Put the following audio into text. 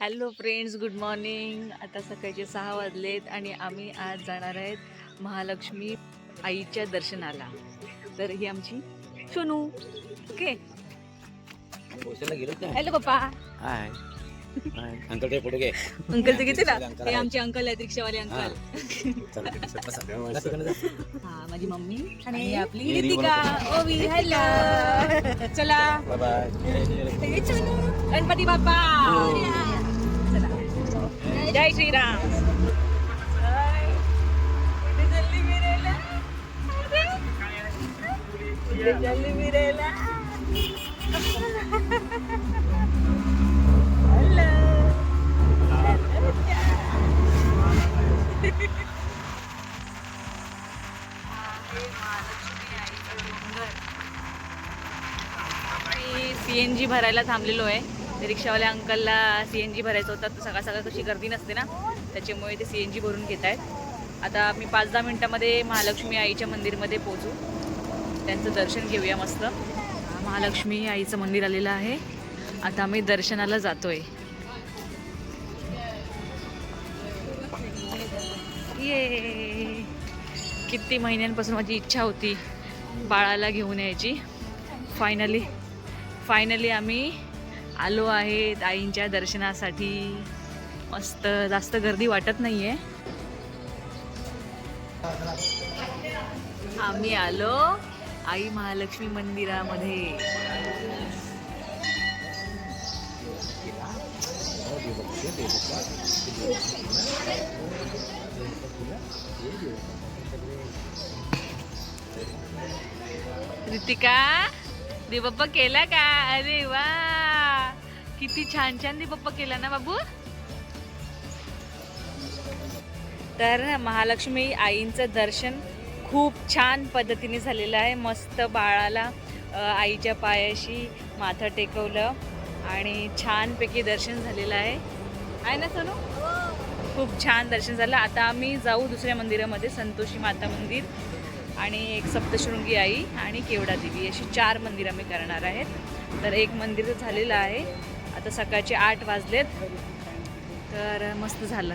Hello friends good morning. आता सकाळचे सहा वाजलेत आणि आम्ही आज जाणार आहेत महालक्ष्मी आईच्या दर्शनाला. तर ही आमची Sonu. Okay? Hello papa. Uncle ते पुढे घे. अंकल ते किती हे आहे. आमचे अंकल आहेत रिक्षावाले हा. अंकल. चला. हा माझी मम्मी आणि आपली ही रितिका. ओवी हॅलो. चला. Bye bye. हे सोनू. गणपती बाप्पा. डोंगर. मी सी एन जी भरायला थांबलेलो आहे रिक्षावाल्या अंकलला सी एन जी भरायचं होतं तर सकाळ सकाळ कशी गर्दी नसते ना त्याच्यामुळे ते सी एन जी भरून घेत आहेत. आता मी पाच दहा मिनटामध्ये महालक्ष्मी आईच्या मंदिरमध्ये पोचू त्यांचं दर्शन घेऊया मस्त. महालक्ष्मी आईचं मंदिर आलेलं आहे. आता आम्ही दर्शनाला जातोय. ये! किती महिन्यांपासून माझी इच्छा होती बाळाला घेऊन यायची. फायनली फायनली आम्ही आलो आहेत आईंच्या दर्शनासाठी. मस्त जास्त गर्दी वाटत नाही आहे आम्ही आलो आई महालक्ष्मी मंदिरामध्ये. रितिका देवप्पा केला का? अरे वा! किती छान छान देवप्पा केला ना बाबू? तर महालक्ष्मी आईंचं दर्शन खूप छान पद्धतीने झालेलं आहे. मस्त बाळाला आईच्या पायाशी माथं टेकवलं आणि छानपैकी दर्शन झालेलं आहे. आहे ना सोनू? खूप छान दर्शन झालं. आता आम्ही जाऊ दुसऱ्या मंदिरामध्ये संतोषी माता मंदिर आणि एक सप्तशृंगी आई आणि केवडा देवी अशी चार मंदिरं आम्ही करणार आहेत. तर एक मंदिर झालेलं आहे. आता सकाळचे आठ वाजलेत. तर मस्त झालं.